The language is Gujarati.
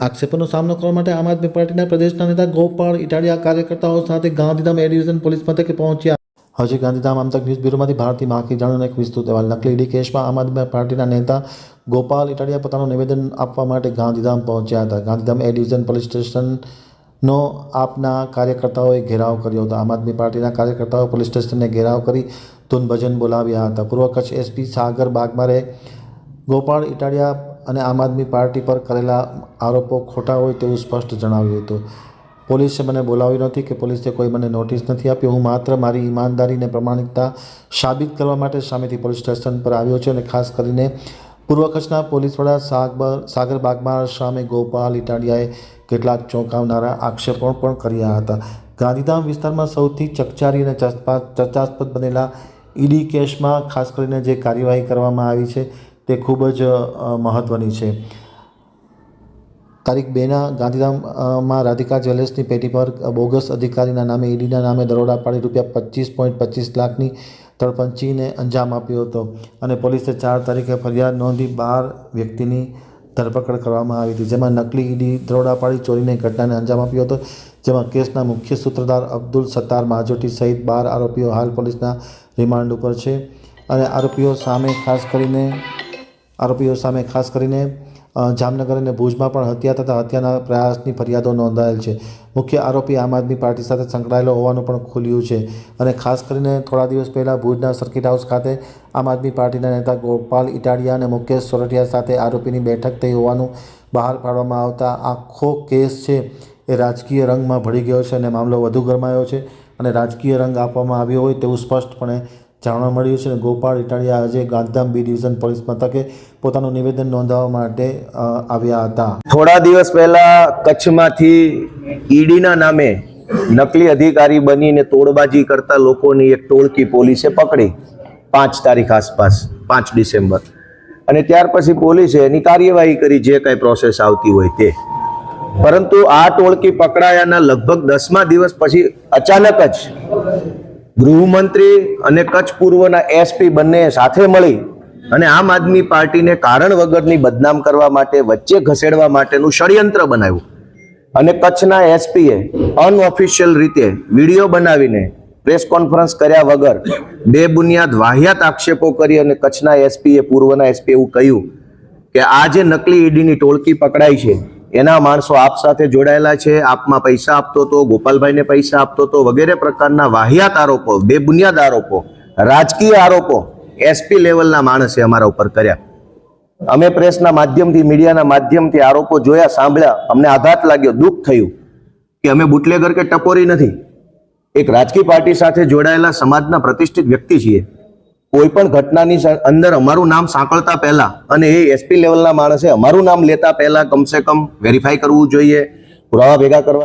આક્ષેપોનો સામનો કરવા માટે આમ આદમી પાર્ટીના પ્રદેશના નેતા ગોપાલ ઇટાલિયા કાર્યકર્તાઓ સાથે ગાંધીધામ એ પોલીસ મથકે પહોંચ્યા. હજી ગાંધીધામ આમતક ન્યૂઝ બ્યુરોમાંથી ભારતી માખી જાણવાનો એક વિસ્તૃત અહેવાલ નકલી ઈડી કેસમાં આમ આદમી પાર્ટીના નેતા ગોપાલ ઇટાલિયા પોતાનું નિવેદન આપવા માટે ગાંધીધામ પહોંચ્યા હતા. ગાંધીધામ એ પોલીસ સ્ટેશનનો આપના કાર્યકર્તાઓએ ઘેરાવ કર્યો હતો. આમ આદમી પાર્ટીના કાર્યકર્તાઓ પોલીસ સ્ટેશનને ઘેરાવ કરી ધૂન ભજન બોલાવ્યા હતા. પૂર્વ કચ્છ એસપી સાગર બાગમારે ગોપાલ ઇટાલિયા અને આમ આદમી પાર્ટી પર કરેલા આરોપો ખોટા હોય તેવું સ્પષ્ટ જણાવ્યું હતું. પોલીસે મને બોલાવ્યું નથી કે પોલીસે કોઈ મને નોટિસ નથી આપી હું માત્ર મારી ઈમાનદારીને પ્રમાણિકતા સાબિત કરવા માટે સામેથી પોલીસ સ્ટેશન પર આવ્યો છું અને ખાસ કરીને પૂર્વ કચ્છના પોલીસ સાગર સાગર બાગમાર સામે ગોપાલ ઇટાડિયાએ કેટલાક ચોંકાવનારા આક્ષેપો પણ કર્યા હતા. ગાંધીધામ વિસ્તારમાં સૌથી ચકચારી અને ચર્ચા- ચર્ચાસ્પદ બનેલા ઈડી કેસમાં ખાસ કરીને જે કાર્યવાહી કરવામાં આવી છે તે ખૂબ જ મહત્ત્વની છે. તારીખ બેના ગાંધીધામમાં રાધિકા જ્વેલર્સની પેટી પર બોગસ અધિકારીના નામે, ઈડીના નામે દરોડા પાડી રૂપિયા પચીસ પોઈન્ટ પચીસ લાખની તળપંચીને અંજામ આપ્યો હતો અને પોલીસે ચાર તારીખે ફરિયાદ નોંધી બાર વ્યક્તિની ધરપકડ કરવામાં આવી હતી. જેમાં નકલી ઈડી દરોડા પાડી ચોરીની ઘટનાને અંજામ આપ્યો હતો, જેમાં કેસના મુખ્ય સૂત્રધાર અબ્દુલ સત્તાર માજોટી સહિત બાર આરોપીઓ હાલ પોલીસના રિમાન્ડ ઉપર છે અને આરોપીઓ સામે ખાસ કરીને આરોપીઓ સામે ખાસ કરીને જામનગર અને ભુજમાં પણ હત્યા તથા હત્યાના પ્રયાસની ફરિયાદો નોંધાયેલ છે. મુખ્ય આરોપી આમ આદમી પાર્ટી સાથે સંકળાયેલો હોવાનું પણ ખુલ્યું છે અને ખાસ કરીને થોડા દિવસ પહેલાં ભુજના સર્કિટ હાઉસ ખાતે આમ આદમી પાર્ટીના નેતા ગોપાલ ઇટાડિયા અને મુકેશ સોરઠિયા સાથે આરોપીની બેઠક થઈ હોવાનું બહાર પાડવામાં આવતા આખો કેસ છે એ રાજકીય રંગમાં ભળી ગયો છે અને મામલો વધુ ગરમાયો છે અને રાજકીય રંગ આપવામાં આવ્યો હોય તેવું સ્પષ્ટપણે જાણવા મળ્યું છે ગોપાલ ઇટાલિયા આજે ગાંધીધામ બી ડિવિઝન પોલીસ મથકે પોતાનું નિવેદન નોંધાવવા માટે આવ્યા હતા. થોડા દિવસ પહેલા કચ્છમાંથી ઈડીના નામે નકલી અધિકારી બનીને તોડબાજી કરતા લોકોની એક ટોળકી પોલીસે પકડી પાંચ તારીખ આસપાસ, પાંચ ડિસેમ્બર. અને ત્યાર પછી પોલીસે એની કાર્યવાહી કરી જે કાંઈ પ્રોસેસ આવતી હોય તે. પરંતુ આ ટોળકી પકડાયાના લગભગ દસમા દિવસ પછી અચાનક જ ગૃહમંત્રી અને કચ્છ પૂર્વના એસપી બંને સાથે મળી અને આમ આદમી પાર્ટીને કારણ વગરની બદનામ કરવા માટે, વચ્ચે ખસેડવા માટેનું ષડયંત્ર બનાવ્યું. અને કચ્છના એસપીએ અનઓફિશિયલ રીતે વીડિયો બનાવીને પ્રેસ કોન્ફરન્સ કર્યા વગર બે બુનિયાદ વાહિયાત આક્ષેપો કરી અને કચ્છના એસપીએ, પૂર્વના એસપી એવું કહ્યું કે આ જે નકલી ઈડીની ટોળકી પકડાઈ છે એના માણસો આપ સાથે જોડાયેલા છે. આપમાં પૈસા આપતો હતો, ગોપાલભાઈને પૈસા આપતો હતો, વગેરે પ્રકારના વાહિયાત આરોપો, બેબુનિયાદ આરોપો, રાજકીય આરોપો એસપી લેવલના માણસે અમારા ઉપર કર્યા. અમે પ્રેસના માધ્યમથી, મીડિયાના માધ્યમથી આરોપો જોયા, સાંભળ્યા. અમને આઘાત લાગ્યો, દુઃખ થયું કે અમે બુટલેગર કે ટપોરી નથી. એક રાજકીય પાર્ટી સાથે જોડાયેલા સમાજના પ્રતિષ્ઠિત વ્યક્તિ છીએ. કોઈ પણ ઘટનાની અંદર અમારું નામ સાંકળતા પહેલા અને એ એસપી લેવલના માણસે અમારું નામ લેતા પહેલા કમસે કમ વેરીફાઈ કરવું જોઈએ, પુરાવા ભેગા કરવા